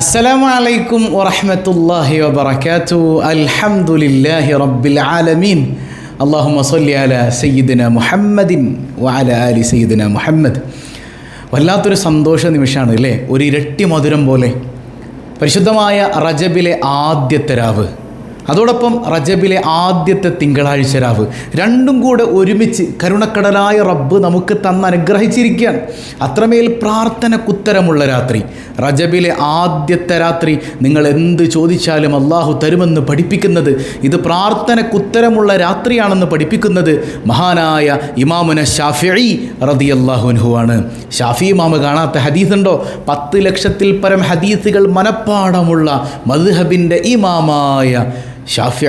അസ്സലാമലൈക്കും വറഹമത്തല്ലാഹി വബർക്കാത്തു അൽഹംദുലില്ലാഹി റബ്ബിൽ ആലമീൻ. അള്ളാഹുമ സല്ലി അല സയ്യിദിന മുഹമ്മദിൻ വഅല അലി സയ്യിദിന മുഹമ്മദ്. വല്ലാത്തൊരു സന്തോഷ നിമിഷമാണ് അല്ലേ? ഒരു ഇരട്ടി മധുരം പോലെ. പരിശുദ്ധമായ റജബിലെ ആദ്യത്തെ രാവ്. അതോടൊപ്പം റജബിലെ ആദ്യത്തെ തിങ്കളാഴ്ച രാവ്. രണ്ടും കൂടെ ഒരുമിച്ച് കരുണക്കടലായ റബ്ബ് നമുക്ക് തന്ന് അനുഗ്രഹിച്ചിരിക്കുകയാണ്. അത്രമേൽ പ്രാർത്ഥന കുത്തരമുള്ള രാത്രി. റജബിലെ ആദ്യത്തെ രാത്രി നിങ്ങൾ എന്ത് ചോദിച്ചാലും അള്ളാഹു തരുമെന്ന് പഠിപ്പിക്കുന്നത് ഇത് പ്രാർത്ഥന കുത്തരമുള്ള രാത്രിയാണെന്ന് പഠിപ്പിക്കുന്നത് മഹാനായ ഇമാമുന ഷാഫി റതി അള്ളാഹുൻഹുവാണ് ഷാഫി ഇമാമ് കാണാത്ത ഹദീസുണ്ടോ പത്ത് ലക്ഷത്തിൽ പരം ഹദീസുകൾ മനപ്പാടമുള്ള മദ്ഹബിന്റെ ഇമാമായ ഷാഫി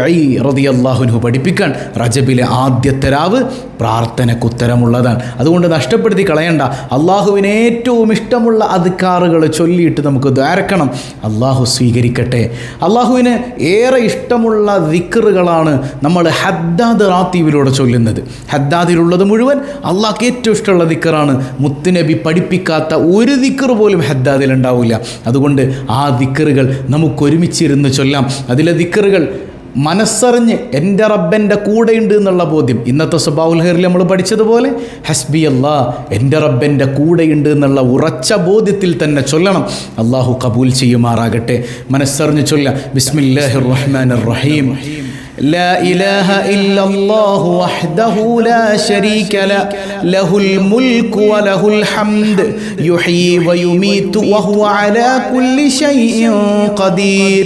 റതി അള്ളാഹുനു പഠിപ്പിക്കാൻ റജബിലെ ആദ്യത്തെ രാവ് പ്രാർത്ഥനക്കുത്തരമുള്ളതാണ് അതുകൊണ്ട് നഷ്ടപ്പെടുത്തി കളയണ്ട. അള്ളാഹുവിന് ഏറ്റവും ഇഷ്ടമുള്ള അധികാറുകൾ ചൊല്ലിയിട്ട് നമുക്ക് ദ്വാരക്കണം അള്ളാഹു സ്വീകരിക്കട്ടെ. അള്ളാഹുവിന് ഏറെ ഇഷ്ടമുള്ള ദിക്കറുകളാണ് നമ്മൾ ഹദ്ദാദ് റാത്തീവിലൂടെ ചൊല്ലുന്നത്. ഹദ്ദാദിലുള്ളത് മുഴുവൻ അള്ളാഹ്ക്ക് ഏറ്റവും ഇഷ്ടമുള്ള ദിക്കറാണ് മുത്തുനബി പഠിപ്പിക്കാത്ത ഒരു ദിക്കർ പോലും ഹദ്ദാദിലുണ്ടാവില്ല അതുകൊണ്ട് ആ ദിക്കറുകൾ നമുക്കൊരുമിച്ചിരുന്ന് ചൊല്ലാം. അതിലെ ദിക്കറുകൾ മനസ്സറിഞ്ഞ് എന്റെ റബ്ബന്റെ കൂടെയുണ്ട് എന്നുള്ള ബോധ്യം. ഇന്നത്തെ സ്വഭാവൽഹറിൽ നമ്മൾ പഠിച്ചതുപോലെ ഹസ്ബി അള്ളാ എന്റെ റബ്ബന്റെ കൂടെയുണ്ട് എന്നുള്ള ഉറച്ച ബോധ്യത്തിൽ തന്നെ ചൊല്ലണം. അള്ളാഹു കബൂൽ ചെയ്യുമാറാകട്ടെ. മനസ്സറിഞ്ഞ് ചൊല്ല. ബിസ്മില്ലാഹി റഹ്മാൻ റഹീം لا إله إلا الله وحده لا شريك له له الملك وله الحمد يحيي ويميت وهو على كل شيء قدير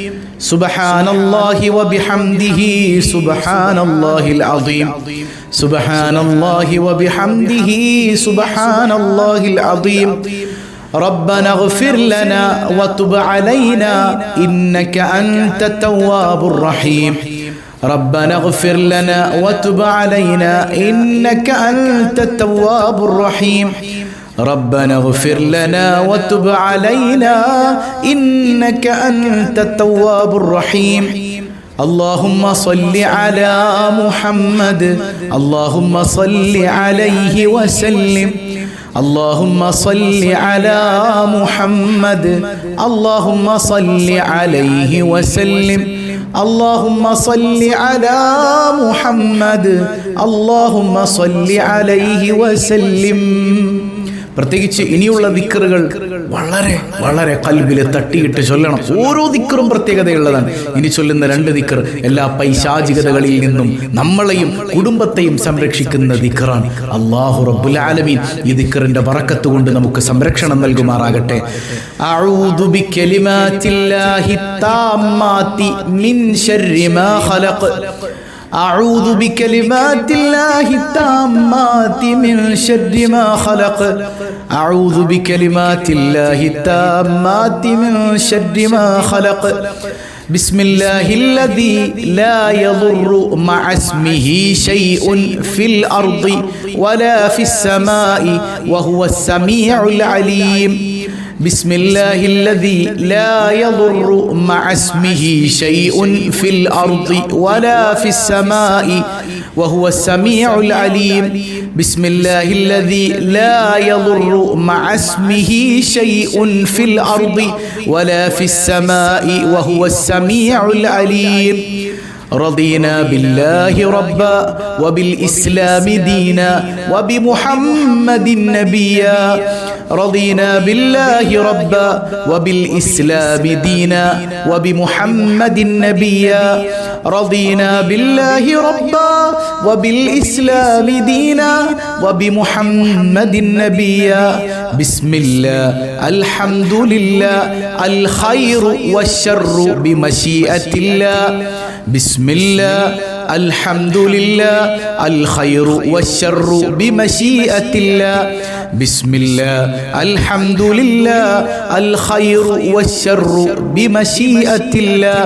سبحان الله وبحمده سبحان الله العظيم. سبحان الله وبحمده سبحان الله العظيم. ربنا اغفر لنا وتب علينا إنك أنت التواب الرحيم. ربنا اغفر لنا وتب علينا إنك أنت التواب الرحيم. ربنا اغفر لنا وتب علينا إنك أنت التواب الرحيم. اللهم صل على محمد. اللهم صل عليه وسلم. اللهم صل على محمد. اللهم صل عليه وسلم. اللهم صل على محمد. اللهم صل عليه وسلم. പ്രത്യേകിച്ച് ഇനിയുള്ള ദിക്കറുകൾ വളരെ വളരെ കൽബില് തട്ടിയിട്ട് ചൊല്ലണം ഓരോ ദിക്കറും പ്രത്യേകതയുള്ളതാണ് ഇനി ചൊല്ലുന്ന രണ്ട് ദിക്കർ എല്ലാ പൈശാചികതകളിൽ നിന്നും നമ്മളെയും കുടുംബത്തെയും സംരക്ഷിക്കുന്ന ദിക്കറാണ് അള്ളാഹു റബ്ബുൽ ആലമീൻ ഈ ദിക്കറിന്റെ വറക്കത്ത് കൊണ്ട് നമുക്ക് സംരക്ഷണം നൽകുമാറാകട്ടെ അഊദു ബികലിമാത്തില്ലാഹി താമ്മാതി മിൻ ശർരി മാ ഖലഖ് أعوذ بكلمات الله التامات من شر ما خلق أعوذ بكلمات الله التامات من شر ما خلق. بسم الله الذي لا يضر مع اسمه شيء في الأرض ولا في السماء وهو السميع العليم. بسم الله الذي لا يضر مع اسمه شيء في الأرض ولا في السماء وهو السميع العليم. بسم الله الذي لا يضر مع اسمه شيء في الأرض ولا في السماء وهو السميع العليم. رضينا بالله ربا وبالإسلام دينا وبمحمد نبيا رضينا بالله ربا وبالإسلام دينا وبمحمد نبيا رضينا بالله ربا وبالإسلام دينا وبمحمد نبيا بسم الله الحمد لله الخير والشر بمشيئة الله. بسم الله الحمد لله الخير والشر بمشيئة الله. بسم الله الحمد لله الخير والشر بمشيئة الله.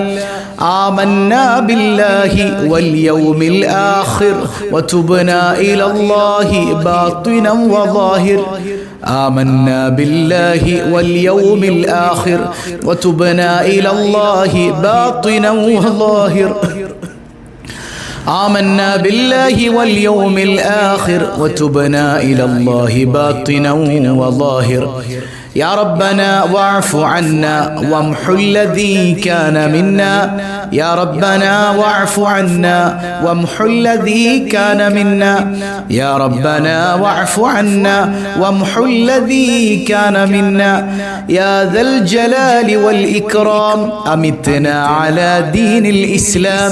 آمنا بالله واليوم الآخر وتبنا إلى الله باطنا وظاهر. آمنا بالله واليوم الآخر وتبنا إلى الله باطنا وظاهر. آمنا بالله واليوم الآخر وتبنا إلى الله باطنا وظاهر. يا ربنا واعف عنا وامح الذي كان منا. يا ربنا واعف عنا وامح الذي كان منا. يا ربنا واعف عنا وامح الذي كان منا. يا ذا الجلال والإكرام أمتنا على دين الإسلام.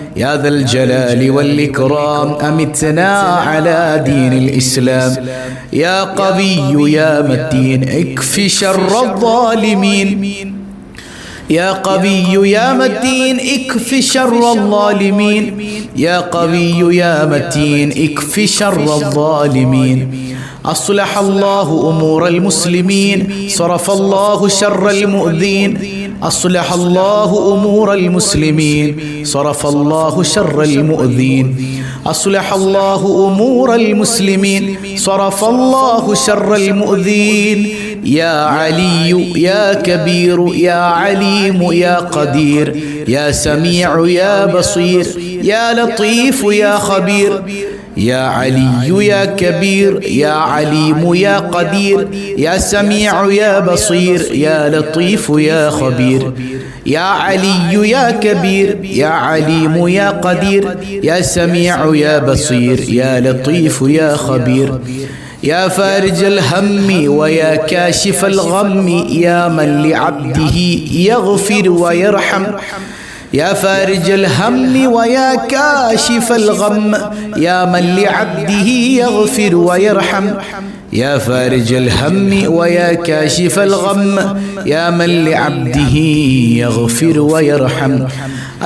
يا ذا الجلال والإكرام أمتنا على دين الإسلام. يا قوي يا متين اكف شر الظالمين. يا قوي يا متين اكف شر الظالمين. يا قوي يا متين اكف شر الظالمين. أصلح الله أمور المسلمين صرف الله شر المؤذين. أصلح الله أمور المسلمين صرف الله شر المؤذين. أصلح الله أمور المسلمين صرف الله شر المؤذين. يا علي يا كبير يا عليم يا قدير. يا سميع يا بصير. يا لطيف يا خبير. يا علي يا كبير يا عليم يا قدير يا سميع يا بصير يا لطيف يا خبير. يا علي يا كبير يا عليم يا قدير يا سميع يا بصير يا لطيف يا خبير. يا فارج الهم ويا كاشف الغم يا من لعبده يغفر ويرحم. يا فارج الهم ويا كاشف الغم يا من لعبده يغفر ويرحم. يا فارج الهم ويا كاشف الغم يا من لعبده يغفر ويرحم.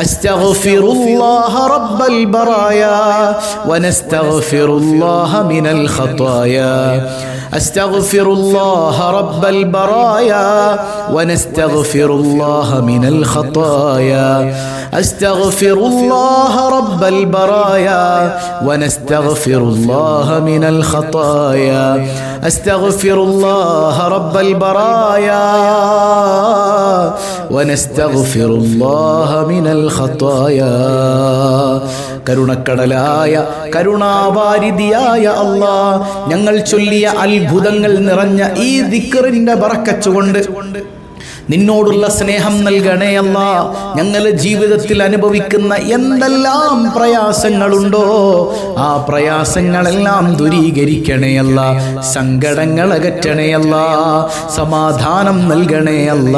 أستغفر الله رب البرايا ونستغفر الله من الخطايا. أستغفر الله رب البرايا ونستغفر الله من الخطايا. أستغفر الله رب البرايا ونستغفر الله من الخطايا. استغفر الله رب البرايا ونستغفر الله من الخطايا കരുണക്കടലായ കരുണാവാരിതിയായ അള്ളാ ഞങ്ങൾ ചൊല്ലിയ അത്ഭുതങ്ങൾ നിറഞ്ഞ ഈ ദിക്കറിന്റെ ബറക്കച്ചുകൊണ്ട് നിന്നോടുള്ള സ്നേഹം നൽകണേ അല്ല. ഞങ്ങളെ ജീവിതത്തിൽ അനുഭവിക്കുന്ന എന്തെല്ലാം പ്രയാസങ്ങളുണ്ടോ ആ പ്രയാസങ്ങളെല്ലാം ദൂരീകരിക്കണേ അല്ല. സങ്കടങ്ങൾ അകറ്റണേ അല്ല. സമാധാനം നൽകണേ അല്ല.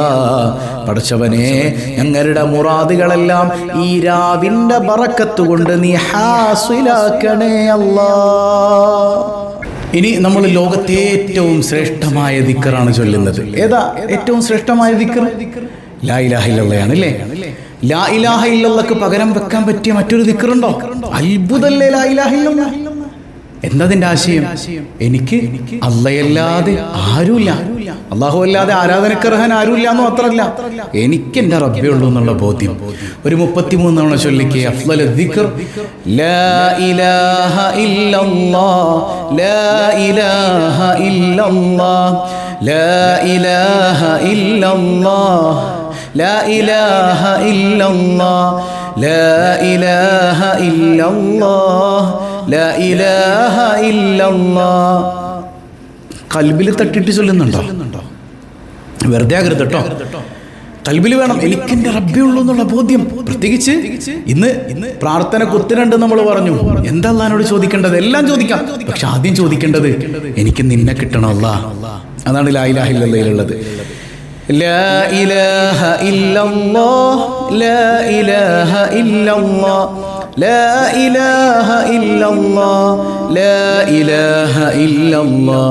പഠിച്ചവനെ ഞങ്ങളുടെ മുറാദുകളെല്ലാം ഈ രാവിന്റെ ബറക്കത്ത് കൊണ്ട് നീ ഹാസിലാക്കണേ അല്ലാ. ഇനി നമ്മൾ ലോകത്തെ ഏറ്റവും ശ്രേഷ്ഠമായ ദിക്കറാണ് ചൊല്ലുന്നത്. ഏതാ? ഏറ്റവും ശ്രേഷ്ഠമായ ദിക്കർ? ലാ ഇലാഹ അല്ലേ ലാ ഇലാഹ പകരം വെക്കാൻ പറ്റിയ മറ്റൊരു ദിക്കറുണ്ടോ? അത്ഭുതല്ലേ ലാ ഇലാഹ എന്നതിന്റെ ആശയം? എനിക്ക് അല്ലയല്ലാതെ ആരുമില്ല. അള്ളാഹു അല്ലാതെ ആരാധനക്കർഹൻ ആരുമില്ല എന്ന് മാത്രമല്ല എനിക്ക് എന്റെ റബ്ബേ ഉള്ളൂ എന്നുള്ള ബോധ്യം. ഒരു മുപ്പത്തിമൂന്ന് തവണ ചൊല്ലിക്കേ ലാ ഇലാഹ ലാ ഇലാഹ ലാ ഇലാഹ ലാ ഇലാഹ ലാ ഇലാഹ ലാ ഇലാഹ കൽബിൽ തട്ടിട്ട് ചൊല്ലുന്നുണ്ടോ? വെറുതെ ആകരുത് കേട്ടോ കൽബിൽ വേണം എനിക്കെന്റെ റബ്ബേ ഉള്ളൂ എന്നുള്ള ബോധ്യം പ്രത്യേകിച്ച് ഇന്ന് ഇന്ന് പ്രാർത്ഥന കുത്തിരണ്ട് നമ്മൾ പറഞ്ഞു എന്താ അള്ളഹാനോട് ചോദിക്കേണ്ടത് എല്ലാം ചോദിക്കാം പക്ഷെ ആദ്യം ചോദിക്കേണ്ടത് എനിക്ക് നിന്നെ കിട്ടണമല്ല അതാണ് ലായിലാഹില്ലയിലുള്ളത് لا إله إلا الله لا إله إلا الله لا إله إلا الله لا إله إلا الله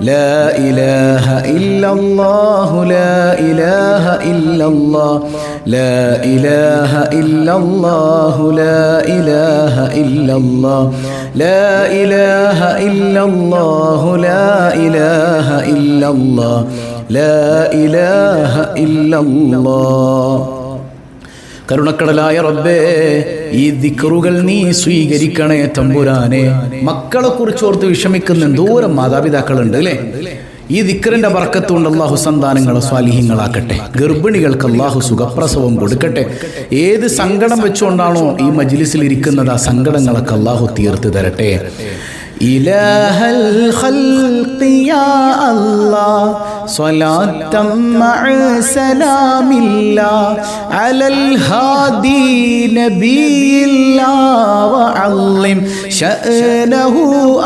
لا إله إلا الله لا إله إلا الله لا إله إلا الله لا إله إلا الله لا إله إلا الله لا إله إلا الله لا إله إلا الله കരുണക്കടലായ റബ്ബേ ഈ ദിക്കറുകൾ നീ സ്വീകരിക്കണേ തമ്പുരാനെ. മക്കളെ കുറിച്ച് ഓർത്ത് വിഷമിക്കുന്ന എന്തോരം മാതാപിതാക്കളുണ്ട് അല്ലേ? ഈ ദിക്കറിന്റെ വർക്കത്തുകൊണ്ട് അള്ളാഹു സന്താനങ്ങളെ സ്വാലിഹ്യങ്ങളാക്കട്ടെ. ഗർഭിണികൾക്ക് അള്ളാഹു സുഖപ്രസവം കൊടുക്കട്ടെ. ഏത് സങ്കടം വെച്ചുകൊണ്ടാണോ ഈ മജ്ലിസിൽ ഇരിക്കുന്നത് ആ സങ്കടങ്ങളൊക്കെ അള്ളാഹു തീർത്ത് തരട്ടെ. إله الخلق يا الله صلاة مع سلام الله على الهادي نبي الله وعظم شأنه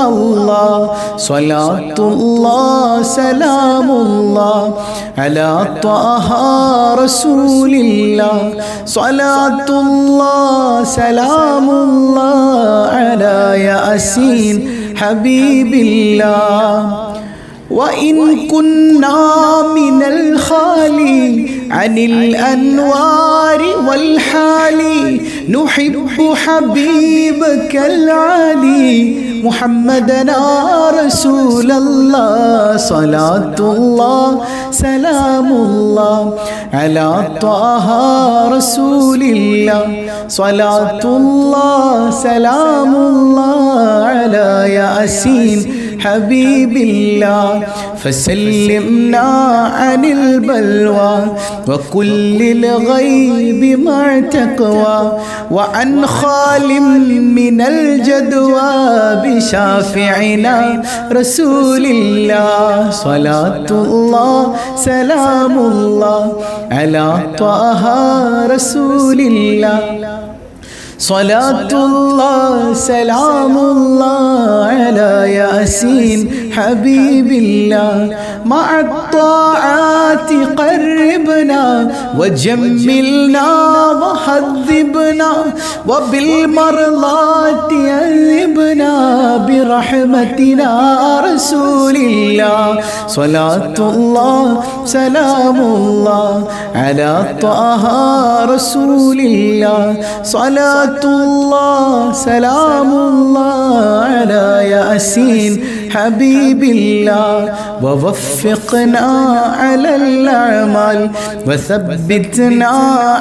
الله صلاة الله سلام الله على طه رسول الله صلاة الله سلام الله على ياسين حبيب الله وإن كنا من الخالي عن الأنوار والحال نحب حبيبك العلي محمدنا رسول الله صلاة الله سلام الله على طه رسول الله صلاة الله سلام الله على ياسين حبيب الله فسلمنا عن البلوى وكل الغيب مع تقوى وعن خال من الجدوى بشافعنا رسول الله. صلاة الله سلام الله على طه رسول الله. صلاة الله سلام الله على ياسين حبيب الله مع الطاعات قربنا وجملنا وحذبنا وبالمرضات أذبنا برحمتنا رسول الله. صلاة الله سلام الله على طه رسول الله. صلاة الله سلام الله على ياسين حبيب الله ووفقنا على الأعمال وثبتنا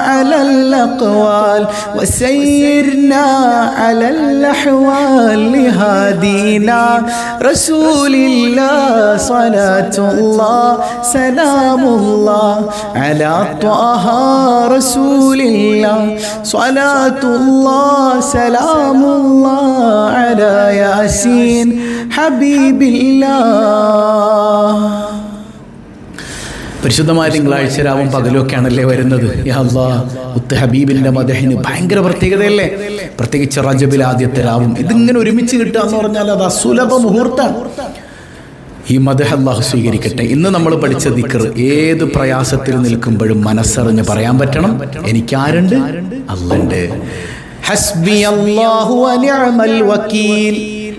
على الأقوال وسيرنا على الأحوال لهادينا رسول الله صلاة الله سلام الله على طه رسول الله صلاة الله سلام الله على ياسين ഹബീബില്ലാ. പരിശുദ്ധമായ തിങ്കളാഴ്ച രാവും പകലൊക്കെയാണല്ലേ വരുന്നത്. യാഹ്ലാ ഉത്ത് ഹബീബിന്റെ മദഹിന് ഭയങ്കര പ്രത്യേകതയല്ലേ? പ്രത്യേകിച്ച് റജബിൽ ആദ്യത്തെ രാവും. ഇതിങ്ങനെ ഒരുമിച്ച് കിട്ടുക എന്ന് പറഞ്ഞാൽ അത് അസുലഭ മുഹൂർത്താണ് ഈ മദഹ് അള്ളാഹു സ്വീകരിക്കട്ടെ. ഇന്ന് നമ്മൾ പഠിച്ച ദിക്കർ ഏത് പ്രയാസത്തിൽ നിൽക്കുമ്പോഴും മനസ്സറിഞ്ഞ് പറയാൻ പറ്റണം. എനിക്കാരുണ്ട്? അള്ളണ്ട് ഹസ്ബി അള്ളാഹു വനിഅമൽ വക്കീൽ.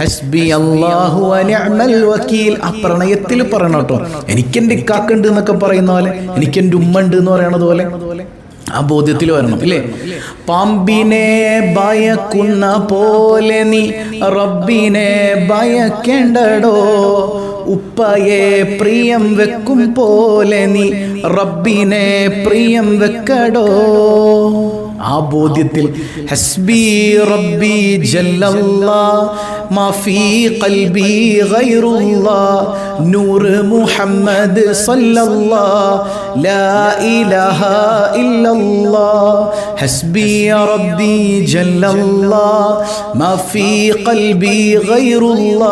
ഹസ്ബി അള്ളാഹു അനിഅമൽ വക്കീൽ. ആ പ്രണയത്തിൽ പറയണം കേട്ടോ. എനിക്കെന്റെ ഇക്കാക്കുണ്ട് എന്നൊക്കെ പറയുന്ന പോലെ എനിക്കെന്റെ ഉമ്മ ഉണ്ട് എന്ന് പറയണത് പോലെ. ആ ബോധ്യത്തിൽ വരണം അല്ലേ പാമ്പിനെ ഭയക്കുന്ന പോലെ നീ റബ്ബിനെ ഭയക്കേണ്ടടോ? ഉപ്പയെ പ്രിയം വെക്കും പോലെ നീ റബ്ബിനെ പ്രിയം വെക്കടോ? ആ ബോധ്യത്തിൽ ഹസ്ബി റബ്ബി ജല്ലല്ലാ മാ ഫീ ഖൽബി ഗൈറുല്ലാ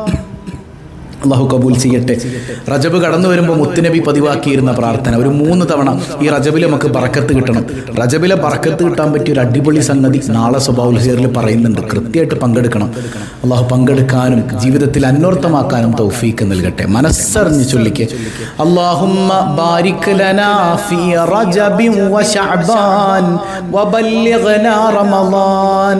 അള്ളാഹു കബൂൽ ചെയ്യട്ടെ. റജബ് കടന്നു വരുമ്പോൾ മുത്തുനബി പതിവാക്കിയിരുന്ന പ്രാർത്ഥന. ഒരു മൂന്ന് തവണ ഈ റജബിൽ നമുക്ക് ബറക്കത്ത് കിട്ടണം. റജബിലെ ബറക്കത്ത് കിട്ടാൻ പറ്റിയ ഒരു അടിപൊളി സംഗതി നാളെ സ്വഭാവ ഹെയറിൽ പറയുന്നുണ്ട്. കൃത്യമായിട്ട് പങ്കെടുക്കണം. അള്ളാഹു പങ്കെടുക്കാനും ജീവിതത്തിൽ അന്വർത്ഥമാക്കാനും തൗഫീക്ക് നൽകട്ടെ. മനസ്സറിഞ്ഞ് ചൊല്ലിക്ക്. അള്ളാഹുമ്മ ബാരിക് ലനാ ഫീ റജബിൻ വശഅബാൻ വബല്ലിഗ്നാ റമളാൻ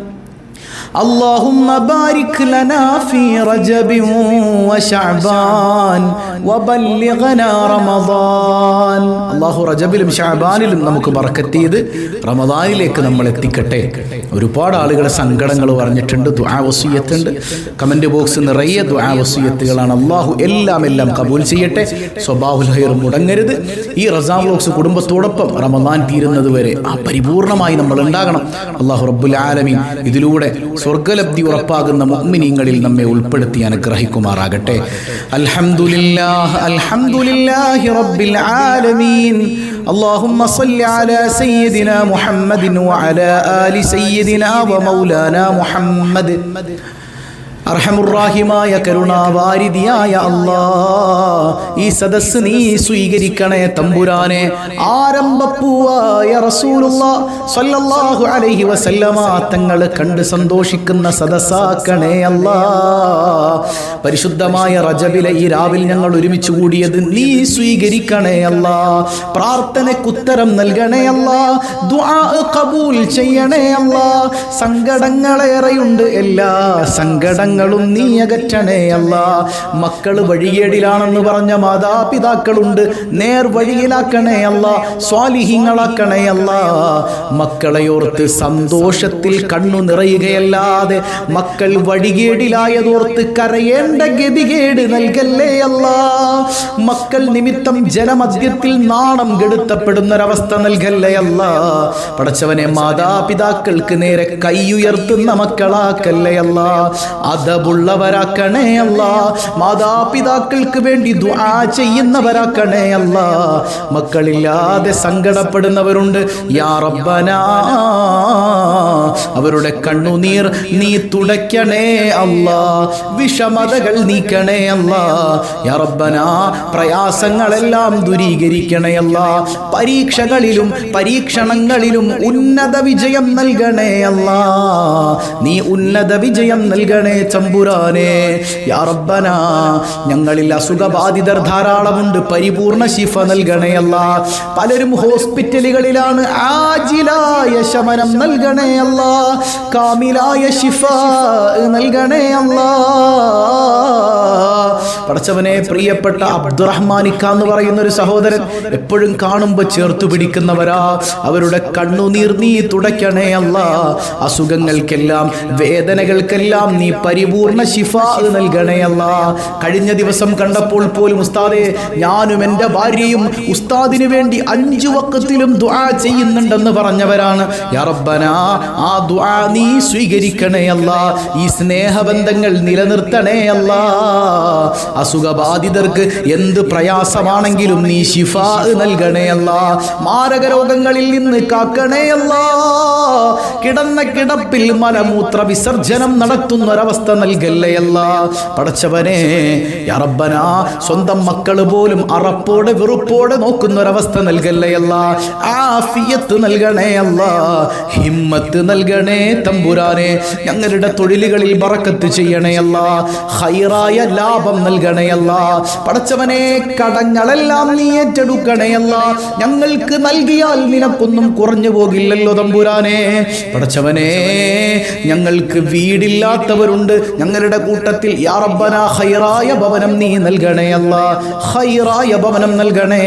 اللهم بارك لنا في رجب وشعبان وبلغنا رمضان الله റജബിലും ഷാബാനിലും നമുക്ക് ബർക്കത്ത് ചെയ്ത് റമദാനിലേക്ക് നമ്മൾ എത്തിക്കട്ടെ ഒരുപാട് ആളുകൾ സങ്കടങ്ങൾ പറഞ്ഞിട്ടുണ്ട് ദുആ വസൂയത്തുണ്ട് കമന്റ് ബോക്സ് നിറയെ ദുആ വസൂയത്തുകളാണ് അള്ളാഹു എല്ലാം എല്ലാം കബൂൽ ചെയ്യട്ടെ സ്വഭാവുൽ ഹൈർ മുടങ്ങരുത് ഈ റസാ ബോക്സ് കുടുംബത്തോടൊപ്പം റമദാൻ തീരുന്നത് വരെ ആ പരിപൂർണമായി നമ്മൾ ഉണ്ടാകണം അള്ളാഹു റബ്ബുൽ ആലമീൻ ഇതിലൂടെ സ്വർഗലബ്ധി ഉറപ്പാകുന്ന മുഅ്മിനീങ്ങളിൽ നമ്മെ ഉൾപ്പെടുത്തി അനുഗ്രഹിക്കുമാറാകട്ടെ അൽഹംദുലില്ലാഹ് അൽഹംദുലില്ലാഹി റബ്ബിൽ ആലമീൻ اللهم صل على سيدنا محمد وعلى آل سيدنا ومولانا محمد അർഹമുറാഹിമായ കരുണാവാരിതിയായ അല്ലാ ഈ സദസ് നീ സ്വീകരിക്കണേ തമ്പുരാനെ. ആരംഭപ്പൂവായ സല്ലല്ലാഹു അലൈഹി വസല്ലമ തങ്ങൾ കണ്ട് സന്തോഷിക്കുന്ന സദസ്സാക്കണേ അല്ലാ പരിശുദ്ധമായ റജബിലെ ഈ രാവിൽ ഞങ്ങൾ ഒരുമിച്ച് കൂടിയത് നീ സ്വീകരിക്കണേ അല്ലാ പ്രാർത്ഥനക്കുത്തരം നൽകണേ അല്ലാ കബൂൽ ചെയ്യണേ അല്ലാ സങ്കടങ്ങളേറെയുണ്ട് എല്ലാ സങ്കടങ്ങളും നീ അകറ്റണേ അല്ല. മക്കൾ വഴികേടിലാണെന്ന് പറഞ്ഞ മാതാപിതാക്കളുണ്ട്. നേർ വഴിയിലാക്കണേ അല്ല. സ്വാലിഹിങ്ങളാക്കണേ അല്ല. മക്കളെ ഓർത്ത് സന്തോഷത്തിൽ കണ്ണു നിറയുകയല്ലാതെ മക്കൾ വഴികേടിലായതോർത്ത് കരയേണ്ട ഗതികേട് നൽകല്ലേ അല്ല. മക്കൾ നിമിത്തം ജനമധ്യത്തിൽ നാണം കെടുത്തപ്പെടുന്നൊരവസ്ഥ നൽകല്ലേ അല്ല. പടച്ചവനെ മാതാപിതാക്കൾക്ക് നേരെ കൈയുയർത്തുന്ന മക്കളാക്കല്ലേ അല്ല. അതബുള്ളവരാക്കണേ അല്ല മാതാപിതാക്കൾക്ക് വേണ്ടി ദുആ ചെയ്യുന്നവരാക്കണേ അല്ല മക്കളില്ലാതെ സങ്കടപ്പെടുന്നവരുണ്ട്. യാ റബ്ബനാ അവരുടെ കണ്ണുനീർ നീ തുടയ്ക്കണേ അല്ല. വിഷമതകൾ നീക്കണേ അല്ല. യാ റബ്ബനാ പ്രയാസങ്ങളെല്ലാം ദൂരീകരിക്കണേ അല്ല. പരീക്ഷകളിലും പരീക്ഷണങ്ങളിലും ഉന്നത വിജയം നൽകണേ അല്ല. നീ ഉന്നത വിജയം നൽകണേ ചമ്പുരാനെ യാ റബ്ബനാ ഞങ്ങളിൽ അസുഖബാധിതർ ധാരാളമുണ്ട്. പരിപൂർണ ശിഫ നൽകണയല്ല പലരും ഹോസ്പിറ്റലുകളിലാണ് ആജിലായ ശമനം നൽകണയല്ല കാമിലായ ശിഫ നൽകണയല്ല പടച്ചവനെ പ്രിയപ്പെട്ട അബ്ദുറഹ്മാനിക്ക എന്ന് പറയുന്ന ഒരു സഹോദരൻ എപ്പോഴും കാണുമ്പോൾ ചേർത്ത് പിടിക്കുന്നവരാ. അവരുടെ കണ്ണുനീർ നീ തുടയ്ക്കണേ അല്ല. അസുഖങ്ങൾക്കെല്ലാം വേദനകൾക്കെല്ലാം നീ പരിപൂർണ ശിഫ നൽകണയല്ല കഴിഞ്ഞ ദിവസം കണ്ടപ്പോൾ പോലും ഉസ്താദെ ഞാനും എന്റെ ഭാര്യയും ഉസ്താദിന് വേണ്ടി അഞ്ചു വക്കത്തിലും ദുആ ചെയ്യുന്നുണ്ടെന്ന് പറഞ്ഞവരാണ്. യാ റബ്ബനാ ആ ദുആ നീ സ്വീകരിക്കണേ അല്ല. ഈ സ്നേഹബന്ധങ്ങൾ നിലനിർത്തണേയല്ല അസുഖബാധിതർക്ക് എന്ത് പ്രയാസമാണെങ്കിലും നീ ശിഫ നൽകണേയല്ല മാരക രോഗങ്ങളിൽ നിന്ന് കാക്കണേയല്ല കിടന്ന കിടപ്പിൽ മലമൂത്ര വിസർജനം നടത്തുന്ന ഒരവസ്ഥ നൽകല്ലേ അല്ല പടച്ചവനെ യറബന സ്വന്തം മക്കൾ പോലും അറപ്പോടെ വെറുപ്പോടെ നോക്കുന്ന ഒരവസ്ഥ നൽകല്ലേ അല്ല? ആഫിയത്ത് നൽകണേ അല്ല ഹിമ്മത്ത് നൽകണേ തമ്പുരാനെ ഞങ്ങളുടെ തൊഴിലുകളിൽ ബറക്കത്ത് ചെയ്യണേ അല്ല ഹൈറായ ലാഭം നൽകണേ അല്ല പടച്ചവനെ കടങ്ങളെല്ലാം നീ ഏറ്റെടുക്കണേ അല്ല ഞങ്ങൾക്ക് നൽകിയാൽ നിനക്കൊന്നും കുറഞ്ഞു പോകില്ലല്ലോ തമ്പുരാനെ. പടച്ചവനെ ഞങ്ങൾക്ക് വീടില്ലാത്തവരുണ്ട് ഞങ്ങളുടെ കൂട്ടത്തിൽ യാ ഹൈറായ ഭവനം നീ നൽകണേ ഹൈറായ ഭവനം നൽകണേ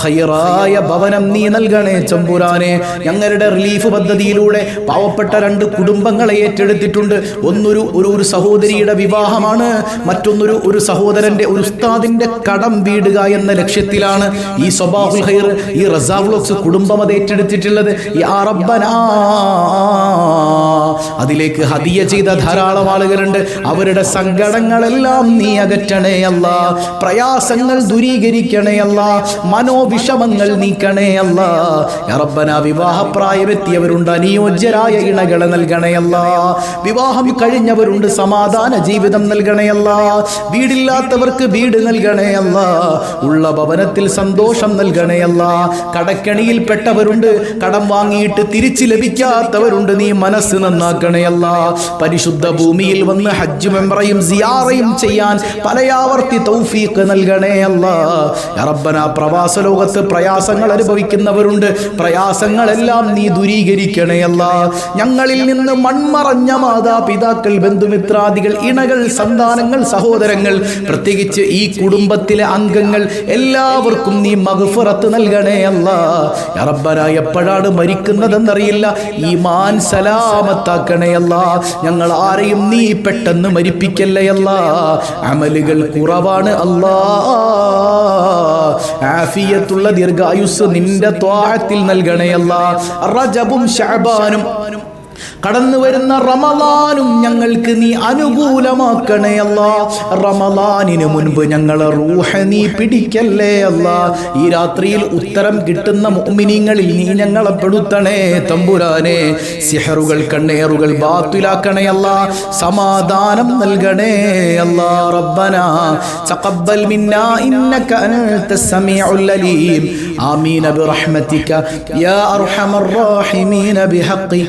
ഹൈറായ ഭവനം നീ നൽകണേ ചമ്പുരാനെ. ഞങ്ങളുടെ റിലീഫ് പദ്ധതിയിലൂടെ പാവപ്പെട്ട രണ്ട് കുടുംബങ്ങളെ ഏറ്റെടുത്തിട്ടുണ്ട്. ഒന്നൊരു ഒരു ഒരു സഹോദരിയുടെ വിവാഹമാണ് മറ്റൊന്നൊരു ഒരു സഹോദരന്റെ ഒരു ഉസ്താദിന്റെ കടം വീടുക എന്ന ലക്ഷ്യത്തിലാണ് ഈ സ്വബാഹുൽ ഹൈർ ഈ റസാവ്ലോക്സ് കുടുംബം അത് ഏറ്റെടുത്തിട്ടുള്ളത്. യാ റബ്ബനാ. അതിലേക്ക് ഹദിയ ചെയ്ത ധാരാളം ആളുകളുണ്ട്. അവരുടെ സങ്കടങ്ങളെല്ലാം നീ അകറ്റണേ അല്ല. പ്രയാസങ്ങൾ ദൂരീകരിക്കണേ അല്ല. മനോവിഷമങ്ങൾ നീക്കണേ അല്ല. റബ്ബന വിവാഹപ്രായമെത്തിയവരുണ്ട്. അനുയോജ്യരായ ഇണകളെ നൽകണേ അല്ല. വിവാഹം കഴിഞ്ഞവരുണ്ട്. സമാധാന ജീവിതം നൽകണേ അല്ല. വീടില്ലാത്തവർക്ക് വീട് നൽകണേ അല്ല. ഉള്ള ഭവനത്തിൽ സന്തോഷം നൽകണേ അല്ല. കടക്കണിയിൽപ്പെട്ടവരുണ്ട് കടം വാങ്ങിയിട്ട് തിരിച്ചു ലഭിക്കാത്തവരുണ്ട്. നീ മനസ്സ് നന്നാക്കണേ അല്ല. പരിശുദ്ധ ഭൂമിയിൽ വന്ന് ഹജ്ജ് മെമ്പറയും സിയാറയും ചെയ്യാൻ പലയാവർത്തി തൗഫീക്ക് നൽകണേ അല്ല. യാ റബ്ബന പ്രവാസ ലോകത്ത് പ്രയാസങ്ങൾ അനുഭവിക്കുന്നവരുണ്ട്. പ്രയാസങ്ങളെല്ലാം നീ ദൂരീകരിക്കണേ അല്ല. ഞങ്ങളിൽ നിന്ന് മൺമറഞ്ഞ മാതാപിതാക്കൾ ബന്ധുമിത്രാദികൾ ഇണകൾ സന്താനങ്ങൾ സഹോദരങ്ങൾ പ്രത്യേകിച്ച് ഈ കുടുംബത്തിലെ അംഗങ്ങൾ എല്ലാവർക്കും നീ മഹഫുറത്ത് നൽകണേ അല്ല. യാ റബ്ബന എപ്പോഴാണ് മരിക്കുന്നതെന്നറിയില്ല. ഈ മാൻ സലാമത്താക്കണേ അല്ല. ഞങ്ങൾ ആരെയും നീ പെട്ടെന്ന് മരിപ്പിക്കല്ലേ അല്ല? അമലുകൾ കുറവാണ് അല്ലാ. ആഫിയത്തുള്ള ദീർഘായുസ് നിന്റെ ത്വാഴത്തിൽ നൽകണേ റജബും ഷഅബാനും കടന്നു വരുന്ന റമദാനും ഞങ്ങൾക്ക് നീ അനുകൂലമാക്കണേ അല്ല. റമദാനിന് മുൻപ് ഞങ്ങളെ റൂഹ നീ പിടിക്കല്ലേ അല്ല. ഈ രാത്രിയിൽ ഉത്തരം കിട്ടുന്ന മുഅ്മിനീങ്ങളിൽ നീ ഞങ്ങളെ പെടുത്തണേ തമ്പുരാനെ. സിഹറുകൾ കണ്ണേറുകൾ ബാത്തിലാക്കണേ അല്ല. സമാധാനം നൽകണേ അല്ല റബ്ബന. തഖബ്ബൽ മിന്നാ ഇന്നക അൻത സമീഉൽ അലീം. ആമീൻ ബിറഹ്മതിക യാ അർഹമർ റാഹിമീന ബിഹഖി.